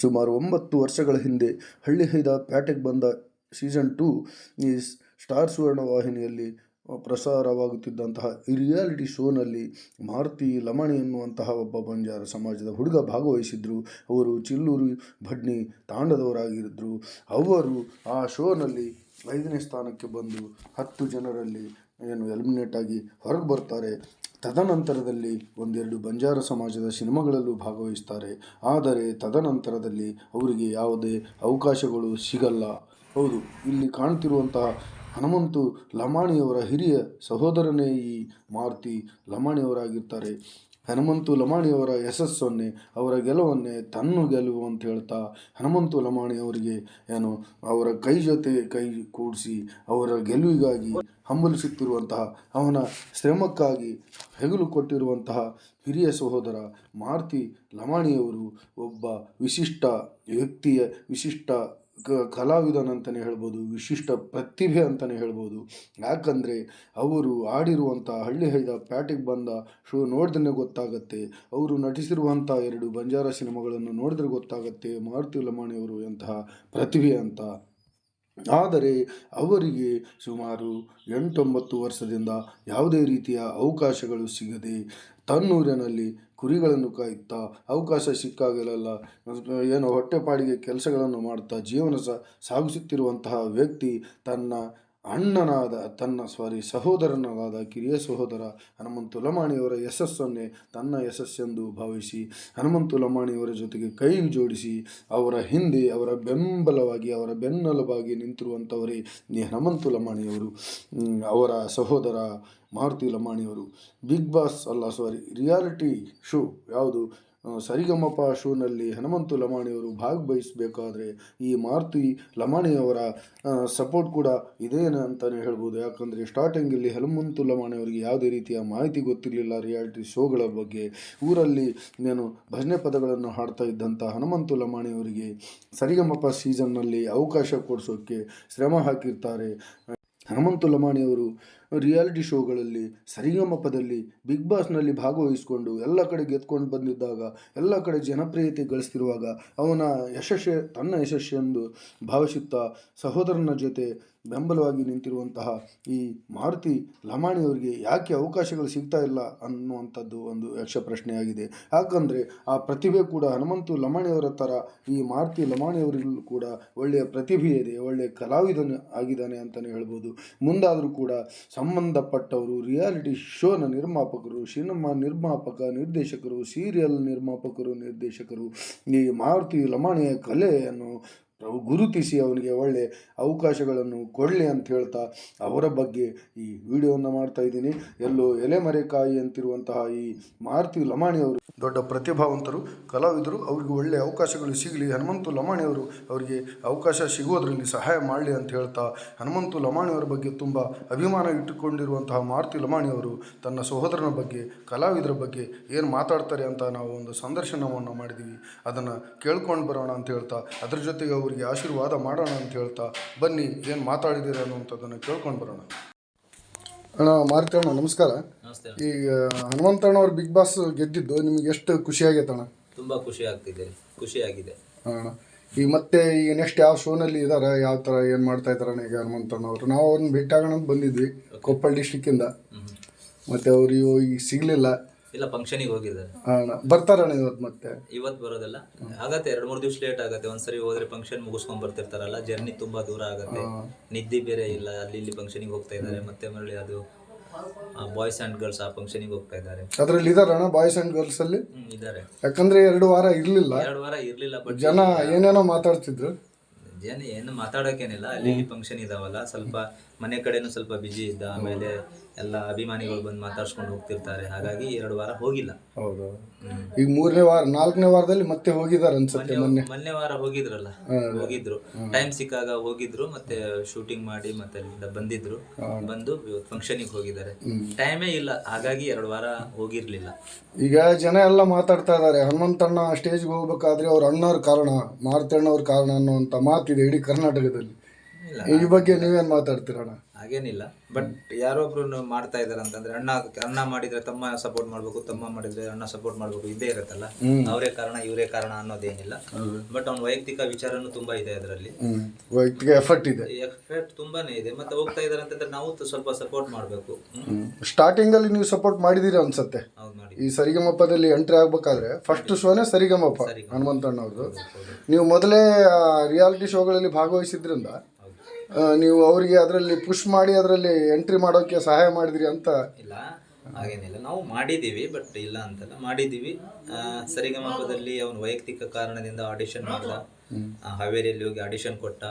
ಸುಮಾರು ಒಂಬತ್ತು ವರ್ಷಗಳ ಹಿಂದೆ ಹಳ್ಳಿ ಹೈದ ಪ್ಯಾಟೆಗೆ ಬಂದ ಸೀಸನ್ ಟು ಈ ಸ್ಟಾರ್ ಸುವರ್ಣ ವಾಹಿನಿಯಲ್ಲಿ ಪ್ರಸಾರವಾಗುತ್ತಿದ್ದಂತಹ ಈ ರಿಯಾಲಿಟಿ ಶೋನಲ್ಲಿ ಮಾರುತಿ ಲಮಾಣಿ ಎನ್ನುವಂತಹ ಒಬ್ಬ ಬಂಜಾರ ಸಮಾಜದ ಹುಡುಗ ಭಾಗವಹಿಸಿದ್ರು. ಅವರು ಚಿಲ್ಲೂರು ಭಡ್ನಿ ತಾಂಡದವರಾಗಿದ್ದರು ಅವರು ಆ ಶೋನಲ್ಲಿ ಐದನೇ ಸ್ಥಾನಕ್ಕೆ ಬಂದು ಹತ್ತು ಜನರಲ್ಲಿ ಏನು ಎಲಿಮಿನೇಟ್ ಆಗಿ ಹೊರಗೆ ಬರ್ತಾರೆ. ತದನಂತರದಲ್ಲಿ ಒಂದೆರಡು ಬಂಜಾರ ಸಮಾಜದ ಸಿನಿಮಾಗಳಲ್ಲೂ ಭಾಗವಹಿಸ್ತಾರೆ. ಆದರೆ ತದನಂತರದಲ್ಲಿ ಅವರಿಗೆ ಯಾವುದೇ ಅವಕಾಶಗಳು ಸಿಗಲ್ಲ. ಹೌದು, ಇಲ್ಲಿ ಕಾಣ್ತಿರುವಂತಹ ಹನುಮಂತು ಲಮಾಣಿಯವರ ಹಿರಿಯ ಸಹೋದರನೇ ಈ ಮಾರುತಿ ಲಮಾಣಿಯವರಾಗಿರ್ತಾರೆ. ಹನುಮಂತು ಲಮಾಣಿಯವರ ಯಶಸ್ಸನ್ನೇ, ಅವರ ಗೆಲುವನ್ನೇ ತನ್ನ ಗೆಲುವು ಅಂತ ಹೇಳ್ತಾ ಹನುಮಂತು ಲಮಾಣಿ ಅವರಿಗೆ ಏನು ಅವರ ಕೈ ಜೊತೆ ಕೈ ಕೂಡಿಸಿ ಅವರ ಗೆಲುವಿಗಾಗಿ ಹಂಬಲಿಸುತ್ತಿರುವಂತಹ, ಅವನ ಶ್ರಮಕ್ಕಾಗಿ ಹೆಗಲು ಕೊಟ್ಟಿರುವಂತಹ ಹಿರಿಯ ಸಹೋದರ ಮಾರುತಿ ಲಮಾಣಿಯವರು ಒಬ್ಬ ವಿಶಿಷ್ಟ ವ್ಯಕ್ತಿಯ ವಿಶಿಷ್ಟ ಕ ಕಲಾವಿದನಂತಲೇ ಹೇಳ್ಬೋದು, ವಿಶಿಷ್ಟ ಪ್ರತಿಭೆ ಅಂತಲೇ ಹೇಳ್ಬೋದು. ಯಾಕಂದರೆ ಅವರು ಆಡಿರುವಂಥ ಹಳ್ಳಿ ಹೈದ ಪ್ಯಾಟಿಗೆ ಬಂದ ಶೋ ನೋಡಿದ್ರೆ ಗೊತ್ತಾಗತ್ತೆ. ಅವರು ನಟಿಸಿರುವಂಥ ಎರಡು ಬಂಜಾರ ಸಿನಿಮಾಗಳನ್ನು ನೋಡಿದ್ರೆ ಗೊತ್ತಾಗತ್ತೆ ಮಾರುತಿ ಲಮಾಣಿಯವರು ಎಂತಹ ಪ್ರತಿಭೆ ಅಂತ. ಆದರೆ ಅವರಿಗೆ ಸುಮಾರು ಎಂಟೊಂಬತ್ತು ವರ್ಷದಿಂದ ಯಾವುದೇ ರೀತಿಯ ಅವಕಾಶಗಳು ಸಿಗದೆ ತನ್ನೂರಿನಲ್ಲಿ ಕುರಿಗಳನ್ನು ಕಾಯುತ್ತಾ ಅವಕಾಶ ಸಿಕ್ಕಾಗಲೆಲ್ಲ. ಏನೋ ಹೊಟ್ಟೆಪಾಡಿಗೆ ಕೆಲಸಗಳನ್ನು ಮಾಡ್ತಾ ಜೀವನ ಸಾಗಿಸುತ್ತಿರುವಂತಹ ವ್ಯಕ್ತಿ ತನ್ನ ಅಣ್ಣನಾದ ತನ್ನ ಸ್ವಾರಿ ಸಹೋದರನಾದ ಕಿರಿಯ ಸಹೋದರ ಹನುಮಂತು ಲಮಾಣಿಯವರ ಯಶಸ್ಸನ್ನೇ ತನ್ನ ಯಶಸ್ಸೆಂದು ಭಾವಿಸಿ ಹನುಮಂತು ಲಮಾಣಿಯವರ ಜೊತೆಗೆ ಕೈ ಜೋಡಿಸಿ ಅವರ ಹಿಂದೆ ಅವರ ಬೆಂಬಲವಾಗಿ ಅವರ ಬೆನ್ನಲವಾಗಿ ನಿಂತಿರುವಂಥವರೇ ಈ ಹನುಮಂತು ಲಮಾಣಿಯವರು. ಅವರ ಸಹೋದರ ಮಾರುತಿ ಲಮಾಣಿಯವರು. ಬಿಗ್ ಬಾಸ್ ಅಲ್ಲ ಸಾರಿ ರಿಯಾಲಿಟಿ ಶೋ ಯಾವುದು? ಸರಿಗಮಪ ಶೋನಲ್ಲಿ ಹನುಮಂತು ಲಮಾಣಿಯವರು ಭಾಗವಹಿಸಬೇಕಾದ್ರೆ ಈ ಮಾರುತಿ ಲಮಾಣಿಯವರ ಸಪೋರ್ಟ್ ಕೂಡ ಇದೆ ಅಂತಲೇ ಹೇಳ್ಬೋದು. ಯಾಕಂದರೆ ಸ್ಟಾರ್ಟಿಂಗಲ್ಲಿ ಹನುಮಂತು ಲಮಾಣಿಯವರಿಗೆ ಯಾವುದೇ ರೀತಿಯ ಮಾಹಿತಿ ಗೊತ್ತಿರಲಿಲ್ಲ ರಿಯಾಲಿಟಿ ಶೋಗಳ ಬಗ್ಗೆ. ಊರಲ್ಲಿ ನಾನು ಭಜನೆ ಪದಗಳನ್ನು ಹಾಡ್ತಾ ಇದ್ದಂಥ ಹನುಮಂತು ಲಮಾಣಿಯವರಿಗೆ ಸರಿಗಮಪ ಸೀಸನ್ನಲ್ಲಿ ಅವಕಾಶ ಕೊಡಿಸೋಕ್ಕೆ ಶ್ರಮ ಹಾಕಿರ್ತಾರೆ. ಹನುಮಂತು ಲಮಾಣಿಯವರು ರಿಯಾಲಿಟಿ ಶೋಗಳಲ್ಲಿ, ಸರಿಗಮಪದಲ್ಲಿ, ಬಿಗ್ ಬಾಸ್ನಲ್ಲಿ ಭಾಗವಹಿಸಿಕೊಂಡು ಎಲ್ಲ ಕಡೆ ಗೆದ್ಕೊಂಡು ಬಂದಿದ್ದಾಗ, ಎಲ್ಲ ಕಡೆ ಜನಪ್ರಿಯತೆ ಗಳಿಸ್ತಿರುವಾಗ ಅವನ ಯಶಸ್ಸೆ ತನ್ನ ಯಶಸ್ಸೆಂದು ಭಾವಿಸುತ್ತಾ ಸಹೋದರನ ಜೊತೆ ಬೆಂಬಲವಾಗಿ ನಿಂತಿರುವಂತಹ ಈ ಮಾರುತಿ ಲಮಾಣಿಯವರಿಗೆ ಯಾಕೆ ಅವಕಾಶಗಳು ಸಿಗ್ತಾ ಇಲ್ಲ ಅನ್ನುವಂಥದ್ದು ಒಂದು ಯಕ್ಷ ಪ್ರಶ್ನೆಯಾಗಿದೆ. ಯಾಕಂದರೆ ಆ ಪ್ರತಿಭೆ ಕೂಡ ಹನುಮಂತು ಲಮಾಣಿಯವರ ಥರ ಈ ಮಾರುತಿ ಲಮಾಣಿಯವರಿಗೂ ಕೂಡ ಒಳ್ಳೆಯ ಪ್ರತಿಭೆ ಇದೆ ಒಳ್ಳೆಯ ಕಲಾವಿದನ ಆಗಿದ್ದಾನೆ ಅಂತಲೇ ಹೇಳ್ಬೋದು. ಮುಂದಾದರೂ ಕೂಡ ಸಂಬಂಧಪಟ್ಟವರು, ರಿಯಾಲಿಟಿ ಶೋನ ನಿರ್ಮಾಪಕರು, ಸಿನಿಮಾ ನಿರ್ಮಾಪಕ, ನಿರ್ದೇಶಕರು, ಸೀರಿಯಲ್ ನಿರ್ಮಾಪಕರು, ನಿರ್ದೇಶಕರು ಈ ಮಾರುತಿ ಲಮಾಣಿಯ ಕಲೆಯನ್ನು ಗುರುತಿಸಿ ಅವನಿಗೆ ಒಳ್ಳೆ ಅವಕಾಶಗಳನ್ನು ಕೊಡಲಿ ಅಂತ ಹೇಳ್ತಾ ಅವರ ಬಗ್ಗೆ ಈ ವಿಡಿಯೋವನ್ನು ಮಾಡ್ತಾ ಇದ್ದೀನಿ. ಎಲ್ಲೋ ಎಲೆಮರೆಕಾಯಿ ಅಂತಿರುವಂತಹ ಈ ಮಾರುತಿ ಲಮಾಣಿಯವರು ದೊಡ್ಡ ಪ್ರತಿಭಾವಂತರು, ಕಲಾವಿದರು, ಅವರಿಗೆ ಒಳ್ಳೆ ಅವಕಾಶಗಳು ಸಿಗಲಿ. ಹನುಮಂತು ಲಮಾಣಿಯವರು ಅವರಿಗೆ ಅವಕಾಶ ಸಿಗೋದರಲ್ಲಿ ಸಹಾಯ ಮಾಡಲಿ ಅಂತ ಹೇಳ್ತಾ ಹನುಮಂತು ಲಮಾಣಿಯವರ ಬಗ್ಗೆ ತುಂಬ ಅಭಿಮಾನ ಇಟ್ಟುಕೊಂಡಿರುವಂತಹ ಮಾರುತಿ ಲಮಾಣಿಯವರು ತನ್ನ ಸಹೋದರನ ಬಗ್ಗೆ, ಕಲಾವಿದರ ಬಗ್ಗೆ ಏನು ಮಾತಾಡ್ತಾರೆ ಅಂತ ನಾವು ಒಂದು ಸಂದರ್ಶನವನ್ನು ಮಾಡಿದ್ದೀವಿ ಅದನ್ನು ಕೇಳ್ಕೊಂಡು ಬರೋಣ ಅಂತ ಹೇಳ್ತಾ, ಅದ್ರ ಜೊತೆಗೆ ಅವರಿಗೆ ಆಶೀರ್ವಾದ ಮಾಡೋಣ ಅಂತ ಹೇಳ್ತಾ ಬನ್ನಿ ಏನು ಮಾತಾಡಿದ್ದೀರ ಅನ್ನುವಂಥದ್ದನ್ನು ಕೇಳ್ಕೊಂಡು ಬರೋಣ. ಅಣ್ಣ ಮಾರುತಿ ಅಣ್ಣ ನಮಸ್ಕಾರ. ಈ ಈಗ ಹನುಮಂತಣ್ಣ ಅವ್ರ ಬಿಗ್ ಬಾಸ್ ಗೆದ್ದಿದ್ದು ನಿಮ್ಗೆ ಎಷ್ಟು ಖುಷಿ ಆಗೈತೆ ಅಣ್ಣ? ತುಂಬಾ ಖುಷಿ ಆಗ್ತಿದೆ ಆಗಿದೆ. ಅಣ್ಣ. ಈಗ ಮತ್ತೆ ಈಗ ನೆಕ್ಸ್ಟ್ ಯಾವ ಶೋನಲ್ಲಿ ಇದ್ದಾರೆ ಯಾವ ಥರ ಏನು ಮಾಡ್ತಾ ಇದ್ದಾರೆ ಈಗ ಹನುಮಂತಣ್ಣ ಅವರು? ನಾವು ಅವ್ರನ್ನ ಅಂತ ಬಂದಿದ್ವಿ ಕೊಪ್ಪಳ ಡಿಸ್ಟಿಕ್ಕಿಂದ ಮತ್ತೆ ಅವ್ರು ಇವ- ಈಗ ಸಿಗಲಿಲ್ಲ. ಇಲ್ಲ ಫಂಕ್ಷನಿಗೆ ಹೋಗಿದ್ದಾರೆ. ಅಣ್ಣ ಬರ್ತಾರಣ್ಣ ಇವತ್ತು ಮತ್ತೆ. ಇವತ್ತು ಬರೋದಲ್ಲ? ಆಗತ್ತೆ ಎರಡು ಮೂರು ದಿವಸ ಲೇಟ್ ಆಗತ್ತೆ. ಒಂದ್ಸರಿ ಹೋದ್ರೆ ಫಂಕ್ಷನ್ ಮುಗಿಸ್ಕೊಂಡ್ ಬರ್ತಿರ್ತಾರಲ್ಲ ಜರ್ನಿ ತುಂಬಾ ದೂರ ಆಗತ್ತೆ. ನಿದ್ದೆ ಬೇರೆ ಇಲ್ಲ ಅಲ್ಲಿ ಇಲ್ಲಿ ಫಂಕ್ಷನಿಗೆ ಹೋಗ್ತಾ ಇದ್ದಾರೆ. ಮತ್ತೆ ಮರಳಿ ಅದು ಬಾಯ್ಸ್ ಅಂಡ್ ಗರ್ಲ್ಸ್ ಆ ಫಂಕ್ಷನಿಗೆ ಹೋಗ್ತಾ ಇದ್ದಾರೆ. ಅದ್ರಲ್ಲಿ ಇದಾರಣ್ಣ ಬಾಯ್ಸ್ ಅಂಡ್ ಗರ್ಲ್ಸ್ ಅಲ್ಲಿ? ಇದ್ದಾರೆ ಯಾಕಂದ್ರೆ ಎರಡು ವಾರ ಇರ್ಲಿಲ್ಲ. ಎರಡು ವಾರ ಇರ್ಲಿಲ್ಲ ಬಟ್ ಜನ ಏನೇನೋ ಮಾತಾಡ್ತಿದ್ರು. ಜನ ಏನು ಮಾತಾಡೋಕೇನಿಲ್ಲ ಅಲ್ಲಿ ಫಂಕ್ಷನ್ ಇದಾವಲ್ಲ ಸ್ವಲ್ಪ ಮನೆ ಕಡೆನೂ ಸ್ವಲ್ಪ ಬಿಜಿ ಇದ್ದ ಆಮೇಲೆ ಎಲ್ಲ ಅಭಿಮಾನಿಗಳು ಬಂದು ಮಾತಾಡ್ಸ್ಕೊಂಡು ಹೋಗ್ತಿರ್ತಾರೆ. ಹಾಗಾಗಿ ಎರಡು ವಾರ ಹೋಗಿಲ್ಲ. ಹೌದು. ಈಗ ಮೂರನೇ ವಾರ ನಾಲ್ಕನೇ ವಾರದಲ್ಲಿ ಮತ್ತೆ ಹೋಗಿದಾರೆ ಅನ್ಸುತ್ತೆ ಮೊನ್ನೆ ಮೊನ್ನೆ. ವಾರ ಹೋಗಿದ್ರಲ್ಲ ಹೋಗಿದ್ರು. ಟೈಮ್ ಸಿಕ್ಕಾಗ ಹೋಗಿದ್ರು ಮತ್ತೆ ಶೂಟಿಂಗ್ ಮಾಡಿ ಮತ್ತೆ ಅಲ್ಲಿಂದ ಬಂದಿದ್ರು. ಬಂದು ಫಂಕ್ಷನಿಗೆ ಹೋಗಿದ್ದಾರೆ. ಟೈಮೇ ಇಲ್ಲ ಹಾಗಾಗಿ ಎರಡು ವಾರ ಹೋಗಿರ್ಲಿಲ್ಲ. ಈಗ ಜನ ಎಲ್ಲ ಮಾತಾಡ್ತಾ ಇದ್ದಾರೆ ಹನುಮಂತಣ್ಣ ಸ್ಟೇಜ್ಗೆ ಹೋಗ್ಬೇಕಾದ್ರೆ ಅವ್ರ ಅಣ್ಣವ್ರ ಕಾರಣ ಮಾರುತಣ್ಣವ್ರ ಕಾರಣ ಅನ್ನುವಂಥ ಮಾತಿದೆ ಇಡೀ ಕರ್ನಾಟಕದಲ್ಲಿ. ಈ ಬಗ್ಗೆ ನೀವೇನು ಮಾತಾಡ್ತೀರಣ್ಣ? ಹಾಗೇನಿಲ್ಲ. ಬಟ್ ಯಾರೋ ಒಬ್ರು ಮಾಡ್ತಾ ಇದಾರೆ ಅಂತಂದ್ರೆ ಅಣ್ಣ ಅಣ್ಣ ಮಾಡಿದ್ರೆ ತಮ್ಮ ಸಪೋರ್ಟ್ ಮಾಡ್ಬೇಕು ತಮ್ಮ ಮಾಡಿದ್ರೆ ಅಣ್ಣ ಸಪೋರ್ಟ್ ಮಾಡ್ಬೇಕು ಇದೇ ಇರುತ್ತಲ್ಲ? ಅವರೇ ಕಾರಣ ಇವರೇ ಕಾರಣ ಅನ್ನೋದೇನಿಲ್ಲ. ಬಟ್ ಅವ್ನ ವೈಯಕ್ತಿಕ ವಿಚಾರನೂ ತುಂಬಾ ಇದೆ ಅದರಲ್ಲಿ. ವೈಯಕ್ತಿಕ ಎಫರ್ಟ್ ಇದೆ. ಎಫೆಕ್ಟ್ ತುಂಬಾನೇ ಇದೆ. ಮತ್ತೆ ಹೋಗ್ತಾ ಇದಾರೆ ಅಂತಂದ್ರೆ ನಾವು ಸ್ವಲ್ಪ ಸಪೋರ್ಟ್ ಮಾಡ್ಬೇಕು. ಸ್ಟಾರ್ಟಿಂಗ್ ಅಲ್ಲಿ ನೀವು ಸಪೋರ್ಟ್ ಮಾಡಿದೀರ ಅನ್ಸತ್ತೆ. ಈ ಸರಿಗಮಪ್ಪದಲ್ಲಿ ಎಂಟ್ರಿ ಆಗ್ಬೇಕಾದ್ರೆ ಫಸ್ಟ್ ಶೋನೇ ಸರಿಗಮಪ್ಪ ಹನುಮಂತಣ್ಣ ಅವ್ರದ್ದು ನೀವು ಮೊದಲೇ ರಿಯಾಲಿಟಿ ಶೋಗಳಲ್ಲಿ ಭಾಗವಹಿಸಿದ್ರಿಂದ ನೀವು ಅವರಿಗೆ ಅದರಲ್ಲಿ ಪುಷ್ ಮಾಡಿ ಅದರಲ್ಲಿ ಎಂಟ್ರಿ ಮಾಡೋಕೆ ಸಹಾಯ ಮಾಡಿದ್ರಿ ಅಂತ? ಇಲ್ಲ, ಹಾಗೇನಿಲ್ಲ. ನಾವು ಮಾಡಿದ್ದೀವಿ ಬಟ್ ಇಲ್ಲ ಅಂತಲ್ಲ, ಮಾಡಿದ್ದೀವಿ. ಸರಿಗಮಪದಲ್ಲಿ ಅವನು ವೈಯಕ್ತಿಕ ಕಾರಣದಿಂದ ಆಡಿಷನ್ ಮಾಡ್ದ. ಹಾವೇರಿಯಲ್ಲಿ ಹೋಗಿ ಆಡಿಷನ್ ಕೊಟ್ಟ.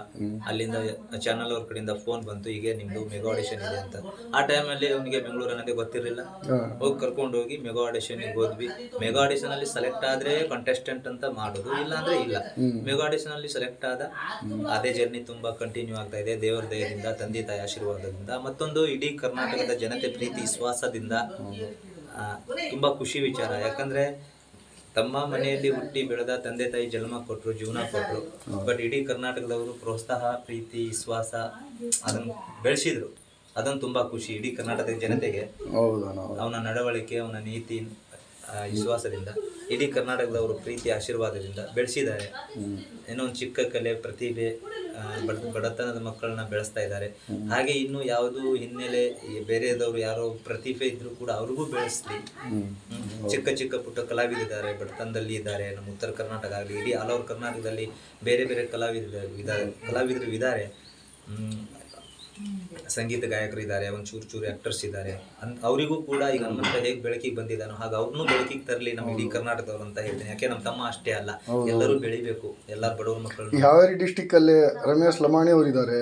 ಅಲ್ಲಿಂದ ಚಾನಲ್ ಅವ್ರ ಕಡೆಯಿಂದ ಫೋನ್ ಬಂತು ಹೀಗೆ ನಿಮ್ದು ಮೆಗಾ ಆಡಿಷನ್ ಇದೆ ಅಂತ. ಆ ಟೈಮಲ್ಲಿ ಅವನಿಗೆ ಬೆಂಗಳೂರು ಅನ್ನೋದೇ ಗೊತ್ತಿರಲಿಲ್ಲ. ಹೋಗಿ ಕರ್ಕೊಂಡು ಹೋಗಿ ಮೆಗಾ ಆಡಿಷನ್ಗೆ ಹೋದ್ವಿ. ಮೆಗಾ ಆಡಿಷನ್ ಅಲ್ಲಿ ಸೆಲೆಕ್ಟ್ ಆದ್ರೆ ಕಂಟೆಸ್ಟೆಂಟ್ ಅಂತ ಮಾಡೋದು ಇಲ್ಲ ಅಂದ್ರೆ ಇಲ್ಲ. ಮೆಗಾ ಆಡಿಷನ್ ಅಲ್ಲಿ ಸೆಲೆಕ್ಟ್ ಆದ ಅದೇ ಜರ್ನಿ ತುಂಬಾ ಕಂಟಿನ್ಯೂ ಆಗ್ತಾ ಇದೆ. ದೇವರ ದಯದಿಂದ ತಂದೆ ತಾಯಿ ಆಶೀರ್ವಾದದಿಂದ ಮತ್ತೊಂದು ಇಡೀ ಕರ್ನಾಟಕದ ಜನತೆ ಪ್ರೀತಿ ವಿಶ್ವಾಸದಿಂದ ತುಂಬಾ ಖುಷಿ ವಿಚಾರ. ಯಾಕಂದ್ರೆ ತಮ್ಮ ಮನೆಯಲ್ಲಿ ಹುಟ್ಟಿ ಬೆಳೆದ ತಂದೆ ತಾಯಿ ಜನ್ಮ ಕೊಟ್ಟರು ಜೀವನ ಕೊಟ್ಟರು ಬಟ್ ಇಡೀ ಕರ್ನಾಟಕದವರು ಪ್ರೋತ್ಸಾಹ ಪ್ರೀತಿ ವಿಶ್ವಾಸ ಅದನ್ನ ಬೆಳೆಸಿದ್ರು. ಅದೊಂದು ತುಂಬಾ ಖುಷಿ ಇಡೀ ಕರ್ನಾಟಕದ ಜನತೆಗೆ. ಅವನ ನಡವಳಿಕೆ ಅವನ ನೀತಿ ವಿಶ್ವಾಸದಿಂದ ಇಡೀ ಕರ್ನಾಟಕದವರು ಪ್ರೀತಿ ಆಶೀರ್ವಾದದಿಂದ ಬೆಳೆಸಿದ್ದಾರೆ. ಏನೋ ಒಂದು ಚಿಕ್ಕ ಕಲೆ ಪ್ರತಿಭೆ ಬಡ- ಬಡತನದ ಮಕ್ಕಳನ್ನ ಬೆಳೆಸ್ತಾ ಇದ್ದಾರೆ ಹಾಗೆ ಇನ್ನು ಯಾವುದು ಹಿನ್ನೆಲೆ ಬೇರೆದವರು ಯಾರೋ ಪ್ರತಿಭೆ ಇದ್ರು ಕೂಡ ಅವ್ರಿಗೂ ಬೆಳೆಸ್ಲಿ. ಚಿಕ್ಕ ಚಿಕ್ಕ ಪುಟ್ಟ ಕಲಾವಿದಿದ್ದಾರೆ, ಬಡತನದಲ್ಲಿ ಇದ್ದಾರೆ, ನಮ್ಮ ಉತ್ತರ ಕರ್ನಾಟಕ ಆಗಲಿ, ಇಡೀ ಆಲ್ ಓವರ್ ಕರ್ನಾಟಕದಲ್ಲಿ ಬೇರೆ ಬೇರೆ ಇದ್ದಾರೆ ಕಲಾವಿದರು ಇದ್ದಾರೆ. ಸಂಗೀತ ಗಾಯಕರು ಇದ್ದಾರೆ ಒಂದು ಚೂರು ಚೂರು ಆಕ್ಟರ್ಸ್ ಇದ್ದಾರೆ. ಅಂತ ಅವರಿಗೂ ಕೂಡ ಈಗ ಹನುಮಂತ ಹೇಗೆ ಬೆಳಕಿಗೆ ಬಂದಿದ್ದಾನೋ ಹಾಗೆ ಅವ್ರನ್ನೂ ಬೆಳಕಿಗೆ ತರಲಿ ನಮ್ಮ ಇಡೀ ಕರ್ನಾಟಕದವ್ರು ಅಂತ ಹೇಳ್ತೀನಿ. ಯಾಕೆ ನಮ್ಮ ತಮ್ಮ ಅಷ್ಟೇ ಅಲ್ಲ ಎಲ್ಲರೂ ಬೆಳಿಬೇಕು ಎಲ್ಲ ಬಡವ್ರ ಮಕ್ಕಳು ಯಾವ ಹಾವೇರಿ ಡಿಸ್ಟಿಕ್ ಅಲ್ಲಿ ರಮೇಶ್ ಲಮಾಣಿ ಅವರು ಇದ್ದಾರೆ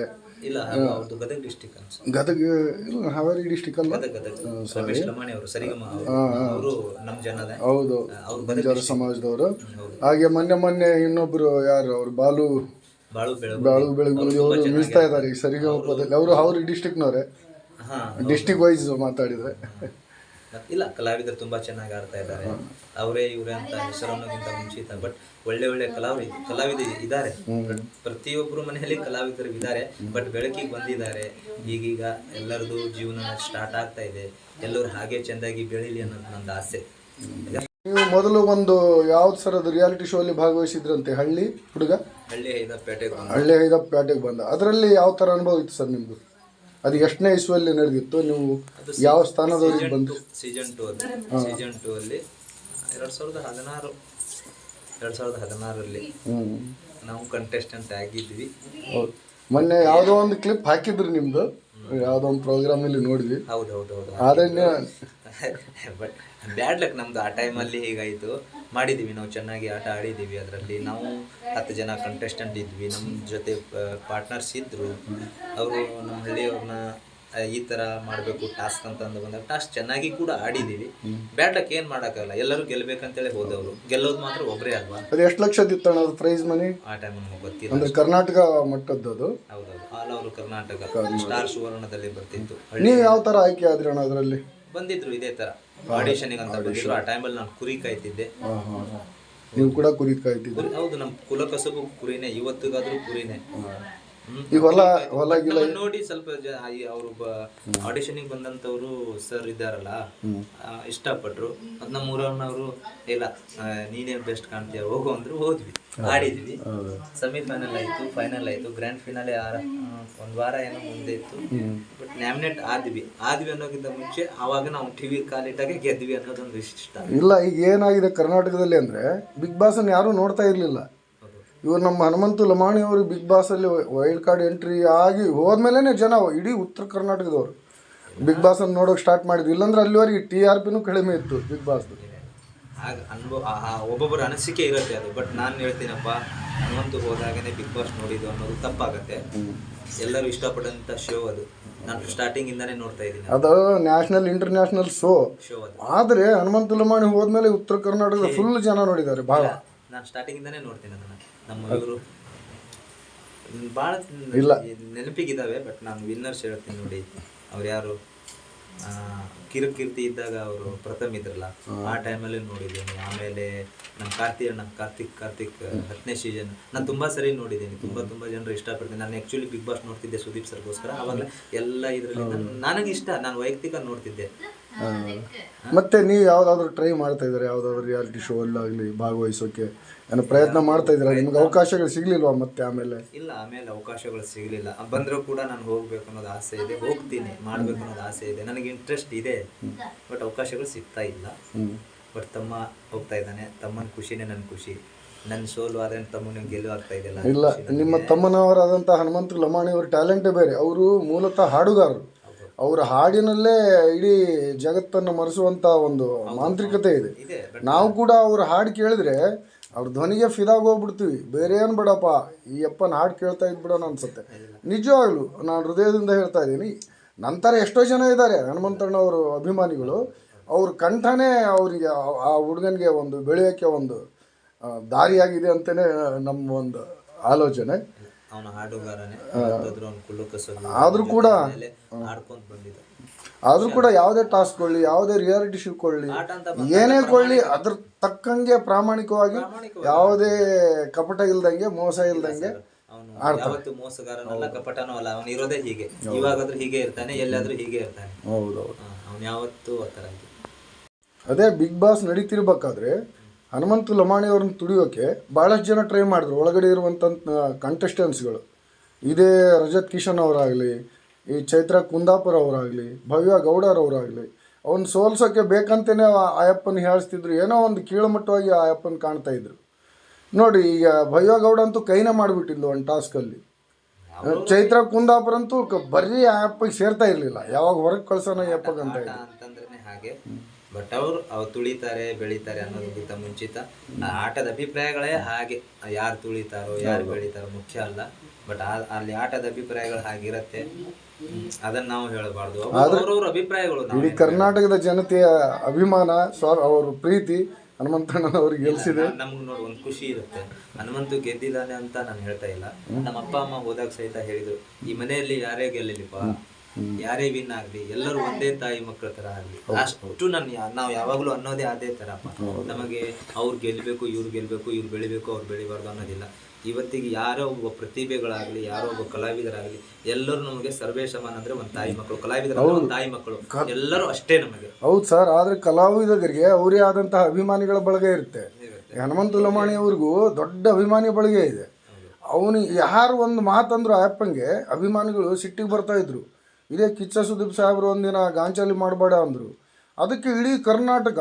ಇಲ್ಲ ಅವ್ರದ್ದು ಗದಗ ಡಿಸ್ಟಿಕ್ ಗದಗ ಇಲ್ಲ ಹಾವೇರಿ ಡಿಸ್ಟಿಕ್ ಅಲ್ಲ ಗದಗ ಗದಗ. ರಮೇಶ್ ಲಮಾಣಿ ಅವರು ಸರಿಗಮ ಅವರು. ನಮ್ಮ ಜನದ ಹೌದು. ಅವ್ರು ಬಂಜಾರ ಸಮಾಜದವರು. ಹಾಗೆ ಮೊನ್ನೆ ಮೊನ್ನೆ ಇನ್ನೊಬ್ರು ಯಾರು ಅವ್ರು ಬಾಲು ಬಾಳು ಬೆಳಗು ಬಾಳು ಬೆಳಗುಲಿ ಅವರು ನಿಲ್ಸ್ತಾ ಇದ್ದಾರೆ ಈ ಸರಿಗಮಪದಲ್ಲಿ. ಅವರು ಡಿಸ್ಟಿಕ್ನವರೇ ಹಾ ಡಿಸ್ಟಿಕ್ ವೈಸ್ ಮಾತಾಡಿದ್ರೆ. ಇಲ್ಲ ಕಲಾವಿದರು ತುಂಬಾ ಚೆನ್ನಾಗಿ ಆಡ್ತಾ ಇದ್ದಾರೆ. ಅವರೇ ಇವರೇ ಅಂತ ಹೆಸರು ಮುಂಚಿತ ಬಟ್ ಒಳ್ಳೆ ಒಳ್ಳೆ ಕಲಾವಿದ ಕಲಾವಿದ ಇದ್ದಾರೆ. ಪ್ರತಿಯೊಬ್ಬರು ಮನೆಯಲ್ಲಿ ಕಲಾವಿದರು ಇದ್ದಾರೆ ಬಟ್ ಬೆಳಕಿಗೆ ಬಂದಿದ್ದಾರೆ. ಈಗೀಗ ಎಲ್ಲರದು ಜೀವನ ಸ್ಟಾರ್ಟ್ ಆಗ್ತಾ ಇದೆ. ಎಲ್ಲರೂ ಹಾಗೆ ಚೆಂದಾಗಿ ಬೆಳೀಲಿ ಅನ್ನೋದು ನಂದು ಆಸೆ. ನೀವು ಮೊದಲು ಒಂದು ಯಾವ್ದು ಸರ್ ಅದು ರಿಯಾಲಿಟಿ ಶೋ ಅಲ್ಲಿ ಭಾಗವಹಿಸಿದ್ರಂತೆ? ಹಳ್ಳಿ ಹುಡುಗ? ಹಳ್ಳಿ ಐದಪ್ಪ ಪೇಟೆಗೆ ಬಂದು. ಐದ ಅದರಲ್ಲಿ ಯಾವ ಥರ ಅನುಭವ ಇತ್ತು ಸರ್ ನಿಮ್ದು? ಅದು ಎಷ್ಟನೇ ಇಸುವಲ್ಲಿ ನಡೆದಿತ್ತು? ನೀವು ಯಾವ ಸ್ಥಾನದಲ್ಲಿ ಬಂದು? ಸೀಸನ್ ಟೂ ಅಲ್ಲಿ. ಸೀಸನ್ ಟೂ ಅಲ್ಲಿ ಎರಡು ಸಾವಿರದ ಹದಿನಾರು ಎರಡು ಸಾವಿರದ ಹದಿನಾರಲ್ಲಿ ನಾವು ಕಂಟೆಸ್ಟೆಂಟ್ ಆಗಿದ್ವಿ. ಮೊನ್ನೆ ಯಾವುದೋ ಒಂದು ಕ್ಲಿಪ್ ಹಾಕಿದ್ರು ನಿಮ್ದು? ಯಾವುದೋ ಒಂದು ಪ್ರೋಗ್ರಾಮ್ ಅಲ್ಲಿ ನೋಡಿದ್ವಿ. ಹೌದು ಹೌದು ಹೌದು. ಆದರೆ ಬಟ್ ಬ್ಯಾಡ್ ಲಕ್ ನಮ್ದು ಆ ಟೈಮಲ್ಲಿ ಹೀಗಾಯಿತು. ಮಾಡಿದ್ದೀವಿ ನಾವು ಚೆನ್ನಾಗಿ ಆಟ ಆಡಿದ್ದೀವಿ ಅದರಲ್ಲಿ. ನಾವು ಹತ್ತು ಜನ ಕಂಟೆಸ್ಟೆಂಟ್ ಇದ್ವಿ. ನಮ್ಮ ಜೊತೆ ಪಾರ್ಟ್ನರ್ಸ್ ಇದ್ದರು ಅವರು ನಮ್ಮ ಹಳ್ಳಿಯವ್ರನ್ನ ಈ ಥರ ಮಾಡಬೇಕು ಟಾಸ್ಕ್ ಅಂತ ಅಂದು ಬಂದಾಗ ಟಾಸ್ಕ್ ಚೆನ್ನಾಗಿ ಕೂಡ ಆಡಿದ್ದೀವಿ ಬ್ಯಾಟಕ್ಕೆ ಲಕ್ ಏನು ಮಾಡೋಕ್ಕಾಗಲ್ಲ. ಎಲ್ಲರೂ ಗೆಲ್ಲಬೇಕಂತೇಳಿ ಹೋದವರು. ಗೆಲ್ಲೋದು ಮಾತ್ರ ಒಬ್ಬರೇ ಅಲ್ವಾ? ಅದು ಎಷ್ಟು ಲಕ್ಷದ ಇತ್ತಣ್ಣ ಅದು ಪ್ರೈಸ್ ಮನಿ ಆ ಟೈಮ್ ನಮಗೆ ಗೊತ್ತಿಲ್ಲ. ಅಂದ್ರೆ ಕರ್ನಾಟಕ ಮಟ್ಟದ್ದು ಅದು? ಹೌದೌದು. All over Karnataka. ಸ್ಟಾರ್ ಸುವರ್ಣದಲ್ಲಿ ಬರ್ತಿತ್ತು. ನೀವು ಯಾವ ಥರ ಆಯ್ಕೆ ಆದ್ರಿ ಅಣ್ಣ ಅದರಲ್ಲಿ? ಬಂದಿದ್ರು ಇದೇ ತರ. ಆಡಿಷನ್ಗೆ ಅಂತ ಬಂದಿದ್ರು. ಆ ಟೈಮಲ್ಲಿ ನಾನು ಕುರಿ ಕಾಯ್ತಿದ್ದೆ. ನೀವು ಕೂಡ ಕುರಿ ಕಾಯ್ತಿದ್ದೆ ಹೌದು ನಮ್ಮ ಕುಲ ಕಸಬು ಕುರಿನೇ ಇವತ್ತಿಗಾದ್ರೂ ಕುರಿನೇ. ಈಗ ಹೊಲ ಹೊಲ ಗಿಲ ನೋಡಿ ಸ್ವಲ್ಪ ಅವರು ಆಡಿಷನ್ಗೆ ಬಂದಂತವ್ರು ಸರ್ ಇದ್ದಾರಲ್ಲ ಇಷ್ಟಪಟ್ರು. ಅದ್ ನಮ್ಮ ಊರವ್ರನ್ನವರು ಇಲ್ಲ ನೀನೇನ್ ನೀನೇ ಬೆಸ್ಟ್ ಕಾಣ್ತೀಯ ಹೋಗು ಅಂದ್ರು ಹೋದ್ವಿ ಆಡಿದ್ವಿ. ಸೆಮಿ ಫೈನಲ್ ಆಯ್ತು ಫೈನಲ್ ಆಯ್ತು ಗ್ರ್ಯಾಂಡ್ ಫಿನಾಲೆ ಒಂದ್ ವಾರ ಏನೋ ಮುಂದೆ ಇತ್ತು. ಬಟ್ ನ್ಯಾಮಿನೇಟ್ ಆದ್ವಿ. ಆದ್ವಿ ಅನ್ನೋಕ್ಕಿಂತ ಮುಂಚೆ ಅವಾಗ ನಾವು ಟಿವಿ ಕಾಲಿಟ್ಟಾಗೆ ಗೆದ್ವಿ ಅನ್ನೋದೊಂದು ವಿಶಿಷ್ಟ. ಇಲ್ಲ ಈಗ ಏನಾಗಿದೆ ಕರ್ನಾಟಕದಲ್ಲಿ ಅಂದ್ರೆ ಬಿಗ್ ಬಾಸ್ ಅನ್ನು ಯಾರು ನೋಡ್ತಾ ಇರಲಿಲ್ಲ. ಇವರು ನಮ್ಮ ಹನುಮಂತು ಲಮಾಣಿ ಅವರು ಬಿಗ್ ಬಾಸ್ ಅಲ್ಲಿ ವೈಲ್ಡ್ ಕಾರ್ಡ್ ಎಂಟ್ರಿ ಆಗಿ ಹೋದ್ಮೇಲೆ ಜನ ಇಡೀ ಉತ್ತರ ಕರ್ನಾಟಕದವರು ಬಿಗ್ ಬಾಸ್ ಅನ್ನು ನೋಡೋಕೆ ಸ್ಟಾರ್ಟ್ ಮಾಡಿದ್ವಿ ಇಲ್ಲಾಂದ್ರೆ ಅಲ್ಲಿವರೆಗೆ ಟಿ ಆರ್ ಪಿನೂ ಕಡಿಮೆ ಇತ್ತು ಬಿಗ್ ಬಾಸ್ ಆಗ ಅನುಭವ ಒಬ್ಬೊಬ್ಬರ ಅನಿಸಿಕೆ ಇರುತ್ತೆ ಅದು. ಬಟ್ ನಾನು ಹೇಳ್ತೀನಪ್ಪ ಹನುಮಂತು ಹೋದಾಗನೇ ಬಿಗ್ ಬಾಸ್ ನೋಡಿದ್ದು ಅನ್ನೋದು ತಪ್ಪಾಗತ್ತೆ. ಎಲ್ಲರೂ ಇಷ್ಟಪಟ್ಟಂತ ಶೋ ಅದು. ನಾನು ಸ್ಟಾರ್ಟಿಂಗ್ ಇಂದಾನೇ ನೋಡ್ತಾ ಇದ್ದೀನಿ. ಅದು ನ್ಯಾಷನಲ್ ಇಂಟರ್ನ್ಯಾಷನಲ್ ಶೋ ಶೋ ಅದು. ಆದರೆ ಹನುಮಂತು ಲಮಾಣಿ ಹೋದ್ಮೇಲೆ ಉತ್ತರ ಕರ್ನಾಟಕದ ಫುಲ್ ಜನ ನೋಡಿದ್ದಾರೆ ಭಾಳ. ನಾನು ಸ್ಟಾರ್ಟಿಂಗ್ ಇಂದಾನೇ ನೋಡ್ತೀನಿ ಅದನ್ನ. ನಮ್ಮ ಇವರು ಭಾಳ ಇಲ್ಲ. ನೆನಪಿಗಿದಾವೆ ಬಟ್ ನಾನು ವಿನ್ನರ್ಸ್ ಹೇಳ್ತೀನಿ ನೋಡಿ. ಅವ್ರು ಯಾರು? ಕಿರು ಕಿರುಕೀರ್ತಿ ಇದ್ದಾಗ ಅವರು ಪ್ರಥಮ ಇದ್ರಲ್ಲ. ಆ ಟೈಮಲ್ಲಿ ನೋಡಿದ್ದೀನಿ. ಆಮೇಲೆ ನಮ್ಮ ಕಾರ್ತಿ ಅಣ್ಣ ಕಾರ್ತಿಕ್ ಕಾರ್ತಿಕ್ ಹತ್ತನೇ ಸೀಸನ್ ನಾನು ತುಂಬ ಸರಿ ನೋಡಿದ್ದೀನಿ. ತುಂಬ ತುಂಬ ಜನರು ಇಷ್ಟಪಡ್ತೀನಿ. ನಾನು ಆ್ಯಕ್ಚುಲಿ ಬಿಗ್ ಬಾಸ್ ನೋಡ್ತಿದ್ದೆ ಸುದೀಪ್ ಸರ್ಗೋಸ್ಕರ. ಆವಾಗ ಎಲ್ಲ ಇದರಲ್ಲಿ ನನಗೆ ಇಷ್ಟ. ನಾನು ವೈಯಕ್ತಿಕ ನೋಡ್ತಿದ್ದೆ. ಮತ್ತೆ ನೀವು ಯಾವ್ದಾದ್ರು ಟ್ರೈ ಮಾಡ್ತಾ ಇದ್ದಾರೆ ಯಾವ್ದಾದ್ರು ರಿಯಾಲಿಟಿ ಶೋ ಅಲ್ಲಾಗಲಿ ಭಾಗವಹಿಸೋಕೆ? ಏನೋ ಪ್ರಯತ್ನ ಮಾಡ್ತಾ ಇದ್ದೀರಾ ನಿಮ್ಗೆ ಅವಕಾಶಗಳು ಸಿಗ್ಲಿಲ್ವಾ ಮತ್ತೆ ಆಮೇಲೆ? ಇಲ್ಲ ಆಮೇಲೆ ಅವಕಾಶಗಳು ಸಿಗಲಿಲ್ಲ. ಬಂದರೂ ಕೂಡ ನಾನು ಹೋಗ್ಬೇಕು ಅನ್ನೋದು ಆಸೆ ಇದೆ. ಹೋಗ್ತೀನಿ ಮಾಡ್ಬೇಕು ಅನ್ನೋದು ಆಸೆ ಇದೆ. ನನಗೆ ಇಂಟ್ರೆಸ್ಟ್ ಇದೆ ಬಟ್ ಅವಕಾಶಗಳು ಸಿಗ್ತಾ ಇಲ್ಲ. ಬಟ್ ತಮ್ಮ ಹೋಗ್ತಾ ಇದ್ದಾನೆ. ತಮ್ಮನ ಖುಷಿನೇ ನನ್ನ ಖುಷಿ. ನನ್ನ ಸೋಲು ಆದ್ರೆ ತಮ್ಮನ ಗೆಲುವು ಆಗ್ತಾ ಇದೆಯಲ್ಲ ಇಲ್ಲ ನಿಮ್ಮ ತಮ್ಮನವರಾದಂಥ ಹನುಮಂತ ಲಮಾಣಿ ಅವ್ರ ಟ್ಯಾಲೆಂಟೇ ಬೇರೆ. ಅವರು ಮೂಲತಃ ಹಾಡುಗಾರರು. ಅವರ ಹಾಡಿನಲ್ಲೇ ಇಡೀ ಜಗತ್ತನ್ನು ಮರೆಸುವಂಥ ಒಂದು ಮಾಂತ್ರಿಕತೆ ಇದೆ. ನಾವು ಕೂಡ ಅವರ ಹಾಡು ಕೇಳಿದ್ರೆ ಅವ್ರ ಧ್ವನಿಗೆ ಫಿದಾಗ ಹೋಗ್ಬಿಡ್ತೀವಿ ಬೇರೆ ಏನು ಬಿಡಪ್ಪ? ಈ ಅಪ್ಪನ ಹಾಡು ಕೇಳ್ತಾ ಇದ್ಬಿಡೋಣ ಅನ್ಸುತ್ತೆ. ನಿಜವಾಗ್ಲೂ ನಾನು ಹೃದಯದಿಂದ ಹೇಳ್ತಾ ಇದ್ದೀನಿ, ನಂತರ ಎಷ್ಟೋ ಜನ ಇದ್ದಾರೆ ಹನುಮಂತಣ್ಣವರು ಅಭಿಮಾನಿಗಳು. ಅವ್ರ ಕಂಠನೇ ಅವರಿಗೆ, ಆ ಹುಡುಗನಿಗೆ ಒಂದು ಬೆಳೆಯೋಕ್ಕೆ ಒಂದು ದಾರಿಯಾಗಿದೆ ಅಂತಲೇ ನಮ್ಮ ಒಂದು ಆಲೋಚನೆ. ಅವನ ಹಾಡುಗಾರನೇ ಕುಳ್ಳು ಆದ್ರೂ ಕೂಡ ಹಾಡ್ಕೊಂತ ಬಂದಿದ್ದ. ಆದರೂ ಕೂಡ ಯಾವುದೇ ಟಾಸ್ಕ್ ಕೊಳ್ಳಿ ಯಾವುದೇ ರಿಯಾಲಿಟಿ ಶೋ ಕೊಳ್ಳಿ ಏನೇ ಕೊಳ್ಳಿ ಅದ್ರ ತಕ್ಕಂಗೆ ಪ್ರಾಮಾಣಿಕವಾಗಿ ಯಾವುದೇ ಕಪಟ ಇಲ್ದಂಗೆ ಮೋಸ ಇಲ್ದಂಗೆ ಅವನು ಯಾವತ್ತು ಮೋಸಗಾರನಲ್ಲ ಕಪಟನೂ ಅಲ್ಲ ಅವನು ಇರೋದೇ ಹೀಗೆ. ಇವಾಗಾದ್ರೂ ಹೀಗೆ ಇರ್ತಾನೆ ಎಲ್ಲಾದ್ರೂ ಹೀಗೆ ಇರ್ತಾನೆ. ಹೌದೌದು ಅವನು ಯಾವತ್ತೂ ಆ ಥರ ಅದೇ ಬಿಗ್ ಬಾಸ್ ನಡೀತಿರ್ಬೇಕಾದ್ರೆ ಹನುಮಂತು ಲಮಾಣಿ ಅವ್ರನ್ನ ತುಳಿಯೋಕೆ ಭಾಳಷ್ಟು ಜನ ಟ್ರೈ ಮಾಡಿದ್ರು. ಒಳಗಡೆ ಇರುವಂಥ ಕಂಟೆಸ್ಟೆನ್ಸ್ಗಳು ಇದೇ ರಜತ್ ಕಿಶನ್ ಅವರಾಗಲಿ ಈ ಚೈತ್ರ ಕುಂದಾಪುರ ಅವರಾಗಲಿ ಭವ್ಯ ಗೌಡರ್ ಅವರಾಗಲಿ ಅವ್ನ ಸೋಲ್ಸೋಕ್ಕೆ ಬೇಕಂತಲೇ ಆಯಪ್ಪನ ಹೇಳಿಸ್ತಿದ್ರು. ಏನೋ ಒಂದು ಕೀಳುಮಟ್ಟವಾಗಿ ಆಯಪ್ಪನ ಕಾಣ್ತಾ ಇದ್ರು. ನೋಡಿ ಈಗ ಭವ್ಯ ಗೌಡ ಅಂತೂ ಕೈನೇ ಮಾಡಿಬಿಟ್ಟಿದ್ಲು ಒಂದು ಟಾಸ್ಕಲ್ಲಿ ಚೈತ್ರ ಕುಂದಾಪುರ ಅಂತೂ ಬರೀ ಆಯಪ್ಪಗೆ ಸೇರ್ತಾ ಇರಲಿಲ್ಲ. ಯಾವಾಗ ಹೊರಗೆ ಕಳ್ಸೋಣ ಯಪ್ಪಗೆ ಅಂತ ಆಟ ಅಂತಂದ್ರೆ ಹಾಗೆ. ಬಟ್ ಅವರು ಅವ್ರು ತುಳಿತಾರೆ ಬೆಳಿತಾರೆ ಅನ್ನೋದಕ್ಕಿಂತ ಮುಂಚಿತ. ಆ ಆಟದ ಅಭಿಪ್ರಾಯಗಳೇ ಹಾಗೆ. ಯಾರು ತುಳಿತಾರೋ ಯಾರು ಬೆಳಿತಾರೋ ಮುಖ್ಯ ಅಲ್ಲ. ಬಟ್ ಅಲ್ಲಿ ಆಟದ ಅಭಿಪ್ರಾಯಗಳು ಹಾಗಿರತ್ತೆ. ಅದನ್ನ ನಾವು ಹೇಳಬಾರ್ದು. ಅವ್ರವ್ರ ಅಭಿಪ್ರಾಯಗಳು ಇಡೀ ಕರ್ನಾಟಕದ ಜನತೆಯ ಅಭಿಮಾನ ಸ್ವ ಅವ್ರ ಪ್ರೀತಿ ಹನುಮಂತಣ್ಣನವ್ರಿಗೆ ಗೆಲ್ಸಿದೆ ನಮ್ಗೆ ನೋಡಿ ಒಂದು ಖುಷಿ ಇರುತ್ತೆ. ಹನುಮಂತು ಗೆದ್ದಿದ್ದಾನೆ ಅಂತ ನಾನು ಹೇಳ್ತಾ ಇಲ್ಲ. ನಮ್ಮ ಅಪ್ಪ ಅಮ್ಮ ಹೋದಾಗ ಸಹಿತ ಹೇಳಿದ್ರು ಈ ಮನೆಯಲ್ಲಿ ಯಾರೇ ಗೆಲ್ಲಲಿಪ್ಪ? ಯಾರೇ ವಿನ್ ಆಗ್ಲಿ ಎಲ್ಲರೂ ಒಂದೇ ತಾಯಿ ಮಕ್ಕಳ ತರ ಆಗ್ಲಿ. ಅಷ್ಟು ನನ್ನ ನಾವು ಯಾವಾಗ್ಲೂ ಅನ್ನೋದೇ ಅದೇ ತರಪ್ಪ. ನಮಗೆ ಅವ್ರು ಗೆಲ್ಬೇಕು ಇವ್ರು ಗೆಲ್ಬೇಕು ಇವ್ರು ಬೆಳಿಬೇಕು ಅವ್ರು ಬೆಳಿಬಾರ್ದು ಅನ್ನೋದಿಲ್ಲ. ಇವತ್ತಿಗೆ ಯಾರೋ ಒಬ್ಬ ಪ್ರತಿಭೆಗಳಾಗ್ಲಿ ಯಾರೋ ಒಬ್ಬ ಕಲಾವಿದರಾಗ್ಲಿ ಎಲ್ಲರೂ ನಮಗೆ ಸರ್ವೇ ಸಮಾನ ಅಂದ್ರೆ ಒಂದ್ ತಾಯಿ ಮಕ್ಕಳು ಕಲಾವಿದರು ಒಂದ್ ತಾಯಿ ಮಕ್ಕಳು ಎಲ್ಲರೂ ಅಷ್ಟೇ ನಮಗೆ. ಹೌದು ಸರ್ ಆದ್ರೆ ಕಲಾವಿದರಿಗೆ ಅವರೇ ಆದಂತಹ ಅಭಿಮಾನಿಗಳ ಬಳಗ ಇರುತ್ತೆ. ಹನುಮಂತ ಲಮಾಣಿ ಅವ್ರಿಗೂ ದೊಡ್ಡ ಅಭಿಮಾನಿ ಬಳಗೆ ಇದೆ. ಅವನು ಯಾರು ಒಂದು ಮಾತಂದ್ರು ಅಪ್ಪಂಗೆ ಅಭಿಮಾನಿಗಳು ಸಿಟ್ಟಿಗೆ ಬರ್ತಾ ಇದ್ರು. ಇದೇ ಕಿಚ್ಚ ಸುದೀಪ್ ಸಾಹೇಬರು ಒಂದಿನ ಗಾಂಚಲಿ ಮಾಡಬೇಡ ಅಂದರು. ಅದಕ್ಕೆ ಇಡೀ ಕರ್ನಾಟಕ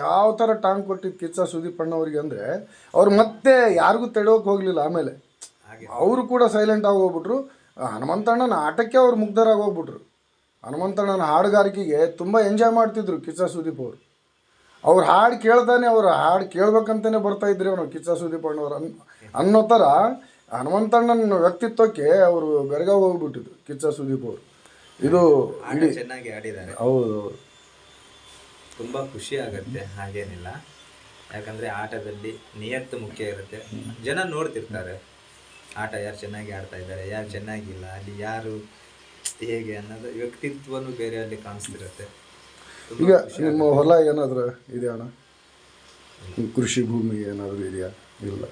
ಯಾವ ಥರ ಟಾಂಗ್ ಕೊಟ್ಟಿದ್ದು ಕಿಚ್ಚ ಸುದೀಪ್ ಅಣ್ಣವ್ರಿಗೆ ಅಂದರೆ ಅವ್ರು ಮತ್ತೆ ಯಾರಿಗೂ ತಡೆಯೋಕೆ ಹೋಗಲಿಲ್ಲ ಆಮೇಲೆ. ಅವರು ಕೂಡ ಸೈಲೆಂಟ್ ಆಗಿ ಹೋಗ್ಬಿಟ್ರು. ಹನುಮಂತಣ್ಣನ ಆಟಕ್ಕೆ ಅವ್ರು ಮುಗ್ಧರಾಗಿ ಹೋಗ್ಬಿಟ್ರು. ಹನುಮಂತಣ್ಣನ ಹಾಡುಗಾರಿಕೆಗೆ ತುಂಬ ಎಂಜಾಯ್ ಮಾಡ್ತಿದ್ರು ಕಿಚ್ಚ ಸುದೀಪ್ ಅವರು. ಅವ್ರು ಹಾಡು ಕೇಳ್ತಾನೆ ಅವ್ರು ಹಾಡು ಕೇಳ್ಬೇಕಂತಲೇ ಬರ್ತಾ ಇದ್ರಿ ಅವನು ಕಿಚ್ಚ ಸುದೀಪ್ ಅಣ್ಣವ್ರು ಅನ್ ಅನ್ನೋ ಥರ ಹನುಮಂತಣ್ಣನ ವ್ಯಕ್ತಿತ್ವಕ್ಕೆ ಅವರು ಬೆರಗಾಗಿ ಹೋಗ್ಬಿಟ್ಟಿದ್ರು ಕಿಚ್ಚ ಸುದೀಪ್ ಅವರು. ಇದು ಚೆನ್ನಾಗಿ ಆಡಿದ್ದಾರೆ. ಹೌದು. ತುಂಬ ಖುಷಿ ಆಗುತ್ತೆ ಹಾಗೇನಿಲ್ಲ. ಯಾಕಂದ್ರೆ ಆಟದಲ್ಲಿ ನಿಯತ್ತು ಮುಖ್ಯ ಇರುತ್ತೆ. ಜನ ನೋಡ್ತಿರ್ತಾರೆ ಆಟ ಯಾರು ಚೆನ್ನಾಗಿ ಆಡ್ತಾ ಇದ್ದಾರೆ ಯಾರು ಚೆನ್ನಾಗಿಲ್ಲ ಅಲ್ಲಿ ಯಾರು ಹೇಗೆ ಅನ್ನೋದು ವ್ಯಕ್ತಿತ್ವನು ಬೇರೆ ಅಲ್ಲಿ ಕಾಣಿಸ್ತಿರುತ್ತೆ. ಈಗ ನಿಮ್ಮ ಹೊಲ ಏನಾದರೂ ಇದೆಯಾ ಅಣ್ಣ? ಕೃಷಿ ಭೂಮಿ ಏನಾದರೂ ಇದೆಯಾ? ಇಲ್ಲ.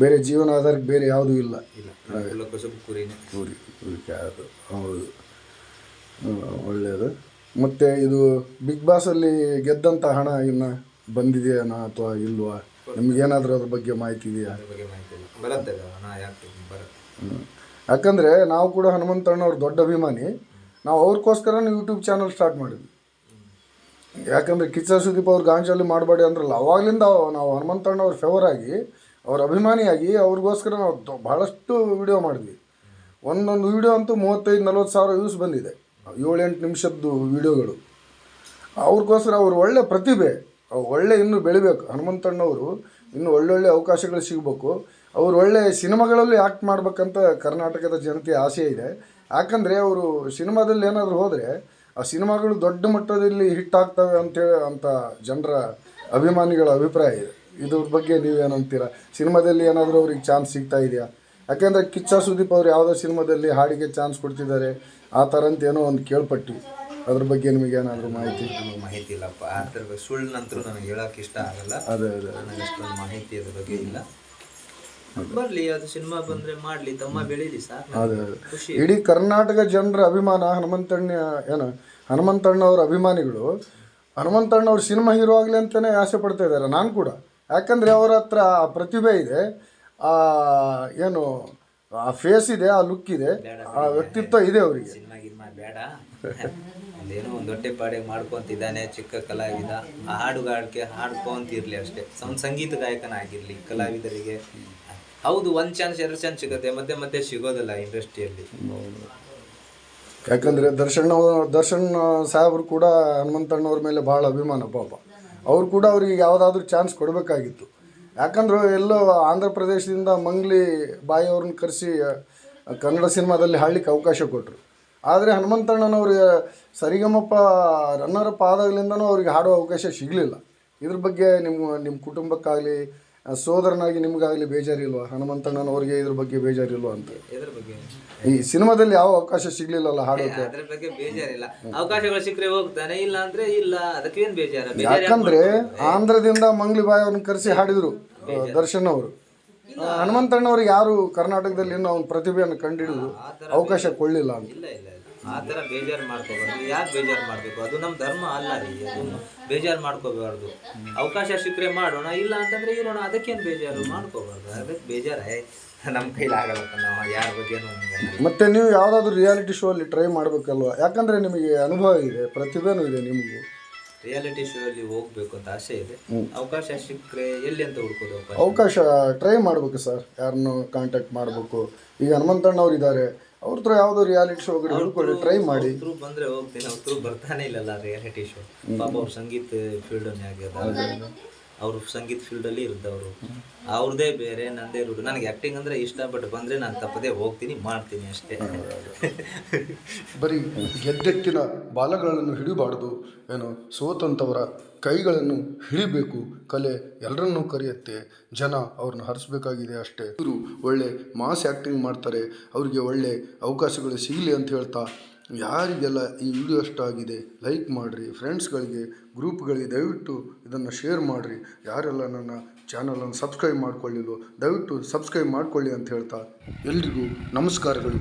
ಬೇರೆ ಜೀವನ ಆಧಾರಕ್ಕೆ ಬೇರೆ ಯಾವುದೂ ಇಲ್ಲ. ಇಲ್ಲ. ಕುರಿ ಕುರಿ ಕುರಿನೇ. ಕುರಿ ಕುರಿ ಅದು ಹೌದು. ಒಳ್ಳೆಯದು ಮತ್ತು ಇದು ಬಿಗ್ ಬಾಸಲ್ಲಿ ಗೆದ್ದಂಥ ಹಣ ಇನ್ನು ಬಂದಿದೆಯಾ ಅಥವಾ ಇಲ್ವಾ? ನಿಮಗೇನಾದರೂ ಅದ್ರ ಬಗ್ಗೆ ಮಾಹಿತಿ ಇದೆಯಾ? ಅದ್ರ ಬಗ್ಗೆ ಮಾಹಿತಿ ಇಲ್ಲ. ಬರುತ್ತೆ ಅದು ಹಣ ಯಾಕೆ ಬರುತ್ತೆ? ಹ್ಮ್. ಯಾಕಂದರೆ ನಾವು ಕೂಡ ಹನುಮಂತಣ್ಣವ್ರ ದೊಡ್ಡ ಅಭಿಮಾನಿ. ನಾವು ಅವ್ರಿಗೋಸ್ಕರ ಯೂಟ್ಯೂಬ್ ಚಾನಲ್ ಸ್ಟಾರ್ಟ್ ಮಾಡಿದ್ವಿ. ಯಾಕಂದರೆ ಕಿಚ್ಚ ಸುದೀಪ್ ಅವ್ರು ಗಾಂಜಲ್ಲಿ ಮಾಡಬೇಡಿ ಅಂದ್ರಲ್ಲ ಅವಾಗಲಿಂದ ನಾವು ಹನುಮಂತಣ್ಣವ್ರ ಫೇವರ್ ಆಗಿ ಅವ್ರ ಅಭಿಮಾನಿಯಾಗಿ ಅವ್ರಿಗೋಸ್ಕರ ನಾವು ದೊ- ಭಾಳಷ್ಟು ವಿಡಿಯೋ ಮಾಡಿದ್ವಿ. ಒಂದೊಂದು ವಿಡಿಯೋ ಅಂತೂ ಮೂವತ್ತೈದು ನಲ್ವತ್ತು ಸಾವಿರ ವ್ಯೂಸ್ ಬಂದಿದೆ. ಏಳೆಂಟು ನಿಮಿಷದ್ದು ವಿಡಿಯೋಗಳು. ಅವ್ರಿಗೋಸ್ಕರ ಅವ್ರು ಒಳ್ಳೆ ಪ್ರತಿಭೆ ಒಳ್ಳೆ ಇನ್ನೂ ಬೆಳಿಬೇಕು. ಹನುಮಂತಣ್ಣವರು ಇನ್ನೂ ಒಳ್ಳೊಳ್ಳೆ ಅವಕಾಶಗಳು ಸಿಗಬೇಕು. ಅವ್ರು ಒಳ್ಳೆ ಸಿನಿಮಾಗಳಲ್ಲಿ ಆ್ಯಕ್ಟ್ ಮಾಡ್ಬೇಕಂತ ಕರ್ನಾಟಕದ ಜನತೆ ಆಸೆ ಇದೆ. ಯಾಕಂದರೆ ಅವರು ಸಿನಿಮಾದಲ್ಲಿ ಏನಾದರೂ ಹೋದರೆ ಆ ಸಿನಿಮಾಗಳು ದೊಡ್ಡ ಮಟ್ಟದಲ್ಲಿ ಹಿಟ್ ಆಗ್ತವೆ ಅಂತೇಳಿ ಅಂತ ಜನರ ಅಭಿಮಾನಿಗಳ ಅಭಿಪ್ರಾಯ ಇದೆ. ಇದ್ರ ಬಗ್ಗೆ ನೀವೇನಂತೀರ ಸಿನಿಮಾದಲ್ಲಿ ಏನಾದರೂ ಅವ್ರಿಗೆ ಚಾನ್ಸ್ ಸಿಗ್ತಾ ಇದೆಯಾ? ಯಾಕೆಂದರೆ ಕಿಚ್ಚ ಸುದೀಪ್ ಅವರು ಯಾವುದೋ ಸಿನಿಮಾದಲ್ಲಿ ಹಾಡಿಗೆ ಚಾನ್ಸ್ ಕೊಡ್ತಿದ್ದಾರೆ. ಆ ಥರ ಅಂತ ಏನೋ ಒಂದು ಕೇಳ್ಪಟ್ವಿ ಅದ್ರ ಬಗ್ಗೆ ನಿಮಗೆ ಏನಾದರೂ ಮಾಹಿತಿ? ನಮಗೆ ಮಾಹಿತಿ ಇಲ್ಲಪ್ಪ. ಅದ್ರ ಬಗ್ಗೆ ಸುಳ್ಳು ನಂತರ ನನಗೆ ಹೇಳೋಕೆ ಇಷ್ಟ ಆಗಲ್ಲ. ಅದೇ ಅದೇ ನನಗೆ ಅಷ್ಟೊಂದು ಮಾಹಿತಿ ಅದ್ರ ಬಗ್ಗೆ ಇಲ್ಲ. ಬರ್ಲಿ ಅದು ಸಿನಿಮಾ ಬಂದ್ರೆ ಮಾಡ್ಲಿ. ತಮ್ಮ ಬೆಳೀಲಿ ಸರ್ ಅದೇ. ಅದೇ. ಖುಷಿ. ಇಡೀ ಕರ್ನಾಟಕ ಜನರ ಅಭಿಮಾನ ಹನುಮಂತಣ್ಣ ಏನು ಹನುಮಂತಣ್ಣವ್ರ ಅಭಿಮಾನಿಗಳು ಹನುಮಂತಣ್ಣವ್ರ ಸಿನಿಮಾ ಹೀರೋ ಆಗಲಿ ಅಂತಲೇ ಆಸೆ ಪಡ್ತಾ ಇದ್ದಾರೆ. ನಾನು ಕೂಡ. ಯಾಕಂದರೆ ಅವರ ಹತ್ರ ಆ ಪ್ರತಿಭೆ ಇದೆ. ಆ ಏನು ಆ ಫೇಸ್ ಇದೆ ಆ ಲುಕ್ ಇದೆ. ಆ ವ್ಯಕ್ತಿತ್ವ ಇದೆ ಅವರಿಗೆ. ಸಿನಿಮಾ ಗಿನ್ಮಾ ಬೇಡ. ಅದೇನೋ ಒಂದು ಹೊಟ್ಟೆ ಪಾಡೆ ಮಾಡ್ಕೊಂತಿದ್ದಾನೆ ಚಿಕ್ಕ ಕಲಾವಿದ. ಆ ಹಾಡ್ಕೊಂತ ಹಾಡ್ಕೊಂತಿರ್ಲಿ ಅಷ್ಟೇ. ಸಂ ಸಂಗೀತ ಗಾಯಕನ ಆಗಿರ್ಲಿ ಕಲಾವಿದರಿಗೆ. ಹೌದು ಒಂದ್ ಚಾನ್ಸ್ ಎರಡು ಚಾನ್ಸ್ ಸಿಗುತ್ತೆ. ಮತ್ತೆ ಮತ್ತೆ ಸಿಗೋದಿಲ್ಲ ಇಂಡಸ್ಟ್ರಿಯಲ್ಲಿ. ಯಾಕಂದರೆ ದರ್ಶನ್ ದರ್ಶನ್ ಸಾಹೇಬ್ರು ಕೂಡ ಹನುಮಂತಣ್ಣವ್ರ ಮೇಲೆ ಭಾಳ ಅಭಿಮಾನ ಪಾಪ. ಅವ್ರು ಕೂಡ ಅವ್ರಿಗೆ ಯಾವುದಾದ್ರೂ ಚಾನ್ಸ್ ಕೊಡಬೇಕಾಗಿತ್ತು. ಯಾಕಂದ್ರೆ ಎಲ್ಲೋ ಆಂಧ್ರ ಪ್ರದೇಶದಿಂದ ಮಂಗ್ಲಿ ಬಾಯಿ ಅವ್ರನ್ನ ಕರೆಸಿ ಕನ್ನಡ ಸಿನಿಮಾದಲ್ಲಿ ಹಾಡ್ಲಿಕ್ಕೆ ಅವಕಾಶ ಕೊಟ್ಟರು ಆದರೆ ಹನುಮಂತಣ್ಣನವ್ರಿಗೆ ಸರಿಗಮಪ್ಪ ರನ್ನರಪ್ಪ ಆದಾಗಲಿಂದನೂ ಅವ್ರಿಗೆ ಹಾಡೋ ಅವಕಾಶ ಸಿಗಲಿಲ್ಲ. ಇದ್ರ ಬಗ್ಗೆ ನಿಮ್ಮ ನಿಮ್ಮ ಕುಟುಂಬಕ್ಕಾಗಲಿ ಸೋದರನಾಗಿ ನಿಮಗಾಗಲಿ ಬೇಜಾರಿಲ್ವಾ? ಹನುಮಂತಣ್ಣನವ್ರಿಗೆ ಇದ್ರ ಬಗ್ಗೆ ಬೇಜಾರಿಲ್ವಾ ಅಂತ? ಇದ್ರ ಬಗ್ಗೆ ಈ ಸಿನಿಮಾದಲ್ಲಿ ಯಾವ ಅವಕಾಶ ಸಿಗ್ಲಿಲ್ಲಲ್ಲ ಹಾಡೋಕೆ? ಅದ್ರ ಬಗ್ಗೆ ಬೇಜಾರಿಲ್ಲ. ಅವಕಾಶಗಳು ಸಿಕ್ಕರೆ ಹೋಗ್ತಾನೆ ಇಲ್ಲ ಅಂದ್ರೆ ಇಲ್ಲ. ಅದಕ್ಕೇನು ಬೇಜಾರ? ಬೇಜಾರ್ ಯಾಕಂದ್ರೆ ಆಂಧ್ರದಿಂದ ಮಂಗ್ಲಿ ಬಾಯ್ ಅವ್ರನ್ನ ಕರೆಸಿ ಹಾಡಿದ್ರು ದರ್ಶನ್ ಅವರು. ಹನುಮಂತಣ್ಣವ್ರಿಗೆ ಯಾರು ಕರ್ನಾಟಕದಲ್ಲಿ ಇನ್ನೂ ಅವ್ನ ಪ್ರತಿಭೆಯನ್ನು ಕಂಡಿಡಿದ್ರು ಅವಕಾಶ ಕೊಡ್ಲಿಲ್ಲ ಅಂತ. ಇಲ್ಲ ಇಲ್ಲ ಇಲ್ಲ. ಆ ಥರ ಬೇಜಾರು ಮಾಡ್ಕೋಬಾರ್ದು. ಯಾಕೆ ಬೇಜಾರು ಮಾಡಬೇಕು? ಅದು ನಮ್ಮ ಧರ್ಮ ಅಲ್ಲ ರೀ. ಅದು ಬೇಜಾರು ಮಾಡ್ಕೋಬಾರ್ದು. ಅವಕಾಶ ಸಿಕ್ಕರೆ ಮಾಡೋಣ ಇಲ್ಲ ಅಂತಂದ್ರೆ ಇರೋಣ. ಅದಕ್ಕೇನು ಬೇಜಾರು? ಮಾಡ್ಕೋಬಾರ್ದು. ಅದಕ್ಕೆ ಬೇಜಾರೇ. ನಮ್ಮ ಕೈಲಿ ಆಗಲ್ಲಪ್ಪ ನಾವು ಯಾರ ಬಗ್ಗೆನೂ. ಮತ್ತೆ ನೀವು ಯಾವುದಾದ್ರೂ ರಿಯಾಲಿಟಿ ಶೋ ಅಲ್ಲಿ ಟ್ರೈ ಮಾಡಬೇಕಲ್ವಾ? ಯಾಕಂದ್ರೆ ನಿಮಗೆ ಅನುಭವ ಇದೆ ಪ್ರತಿಭೆನೂ ಇದೆ ನಿಮಗೆ. ರಿಯಾಲಿಟಿ ಶೋ ಅಲ್ಲಿ ಹೋಗ್ಬೇಕು ಅಂತ ಆಸೆ ಇದೆ. ಅವಕಾಶ ಸಿಕ್ಕರೆ ಎಲ್ಲಿ ಅಂತ ಹುಡ್ಕೋದು ಅವಕಾಶ? ಅವಕಾಶ ಟ್ರೈ ಮಾಡ್ಬೇಕು ಸರ್. ಯಾರನ್ನು ಕಾಂಟ್ಯಾಕ್ಟ್ ಮಾಡಬೇಕು. ಈಗ ಹನುಮಂತಣ್ಣವ್ರು ಇದ್ದಾರೆ. ಅವ್ರ ಹತ್ರ ಯಾವುದೋ ರಿಯಾಲಿಟಿ ಶೋಗಳು ಹುಡ್ಕೊಳ್ಳಿ ಟ್ರೈ ಮಾಡಿ. ಬಂದ್ರೆ ಹೋಗ್ತೀನಿ ಅವ್ರು ಬರ್ತಾನೆ ಇಲ್ಲಲ್ಲ ರಿಯಾಲಿಟಿ ಶೋ ಪಾಪ ಅವ್ರ ಸಂಗೀತ ಫೀಲ್ಡ್ ಆಗ್ಯದ ಅವ್ರು ಸಂಗೀತ ಫೀಲ್ಡ್ ಅಲ್ಲಿ ಇದ್ದವರು. ಅವ್ರದೇ ಬೇರೆ, ನಂದೇ ರೂಢ ನನಗೆ ಆ್ಯಕ್ಟಿಂಗ್ ಅಂದ್ರೆ ಇಷ್ಟ ಬಟ್ ಬಂದ್ರೆ ನಾನು ತಪ್ಪದೇ ಹೋಗ್ತೀನಿ, ಮಾಡ್ತೀನಿ ಅಷ್ಟೇ. ಬರೀ ಗೆದ್ದೆತ್ತಿನ ಬಾಲಗಳನ್ನು ಹಿಡಿಬಾರ್ದು, ಏನು ಸೋತಂಥವರ ಕೈಗಳನ್ನು ಹಿಡಿಬೇಕು. ಕಲೆ ಎಲ್ಲರನ್ನೂ ಕರೆಯುತ್ತೆ. ಜನ ಅವ್ರನ್ನ ಹರಿಸ್ಬೇಕಾಗಿದೆ ಅಷ್ಟೇ. ಇವರು ಒಳ್ಳೆ ಮಾಸ್ ಆ್ಯಕ್ಟಿಂಗ್ ಮಾಡ್ತಾರೆ, ಅವರಿಗೆ ಒಳ್ಳೆ ಅವಕಾಶಗಳು ಸಿಗಲಿ ಅಂತ ಹೇಳ್ತಾ ಯಾರಿಗೆಲ್ಲ ಈ ವಿಡಿಯೋ ಇಷ್ಟ ಆಗಿದೆ ಲೈಕ್ ಮಾಡಿರಿ ಫ್ರೆಂಡ್ಸ್ಗಳಿಗೆ ಗ್ರೂಪ್ಗಳಿಗೆ ದಯವಿಟ್ಟು ಇದನ್ನು ಶೇರ್ ಮಾಡಿರಿ. ಯಾರೆಲ್ಲ ನನ್ನ ಚಾನಲನ್ನು ಸಬ್ಸ್ಕ್ರೈಬ್ ಮಾಡಿಕೊಳ್ಳಿಲ್ವೋ, ದಯವಿಟ್ಟು ಸಬ್ಸ್ಕ್ರೈಬ್ ಮಾಡ್ಕೊಳ್ಳಿ ಅಂತ ಹೇಳ್ತಾ ಎಲ್ರಿಗೂ ನಮಸ್ಕಾರಗಳು.